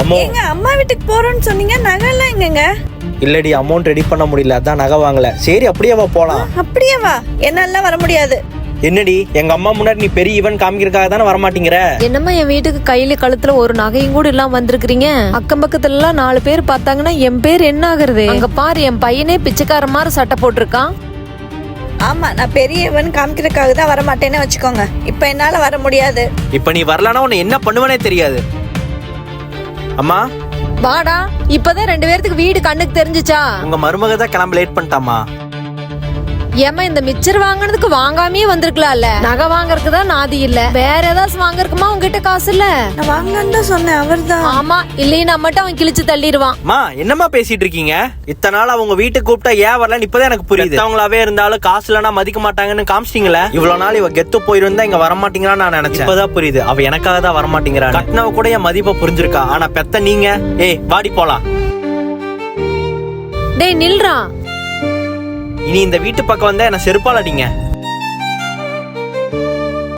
அம்மோ. ஏங்க அம்மா வீட்டுக்கு போறோம்னு சொன்னீங்க நகைலாம் எங்கங்க? இல்லடி அமௌண்ட் ரெடி பண்ண முடியல அதான் நகை வாங்கல. சரி அப்படியே வா போலாம். அப்படியே வா என்னால வர முடியாது. என்னடி எங்க அம்மா முன்னாடி நீ பெரிய ஈவென்ட் காமிக்கிறதுக்காக தானே வரமாட்டேங்கிற? என்னம்மா என் வீட்டுக்கு கையில கழுத்துல ஒரு நகையும் கூட இல்லாம வந்திருக்கிறீங்க? அக்கம் பக்கத்துல எல்லாம் நாலு பேர் பார்த்தாங்கன்னா என் பேர் என்ன ஆகுறது? அங்க பாரு என் பையனே பிச்சைக்கார மாதிரி சட்டை போட்டிருக்கான். ஆமா நான் பெரியவன் காமிக்கிறதுக்காக தான் வர மாட்டேன்னு வச்சுக்கோங்க. இப்ப என்னால வர முடியாது. இப்ப நீ வரலனா உன்னை என்ன பண்ணுவனே தெரியாது. அம்மா? வாடா இப்பதான் ரெண்டு பேர்த்துக்கு வீடு கண்ணுக்கு தெரிஞ்சுச்சா? உங்க மருமக தான் கிளம்ப லேட் பண்ணிட்டாமா ஏம்மா இந்த மிச்சர் வாங்குனதுக்கு வாங்காமயே வந்திருக்கலாம்ல. நகை வாங்குறதுக்கு தான் நாதி இல்ல? வேற ஏதாச்சும் வாங்குறதுக்குமா உங்ககிட்ட காசு இல்ல? நான் வாங்கன்னு தான் சொன்னேன் அவர்தான். ஆமா இல்லைன்னா மட்டும் அவன் கிழிச்சு தள்ளிடுவான். அம்மா என்னம்மா பேசிட்டு இருக்கீங்க? இத்தனை நாள் அவங்க வீட்டுக்கு கூப்பிட்டா ஏன் வரலன்னு இப்பதான் எனக்கு புரியுது. அவங்களாவே இருந்தாலும் காசு இல்லைனா மதிக்க மாட்டாங்கன்னு காமிச்சிட்டீங்களே? இவ்வளவு நாள் இவ கெத்து போயிருந்தா இங்க வரமாட்டீங்களான்னு நான் நினைச்சேன். இப்பதான் புரியுது. அவ எனக்காக தான் வரமாட்டேங்கிறா கட்டினவ கூட என் மதிப்பை புரிஞ்சிருக்கா. ஆனா பெத்த நீங்க? ஏய் வாடி போலாம். டேய் நில்றா. இனி இந்த வீட்டு பக்கம் வந்தால் என்ன செருப்பால் அடிங்க.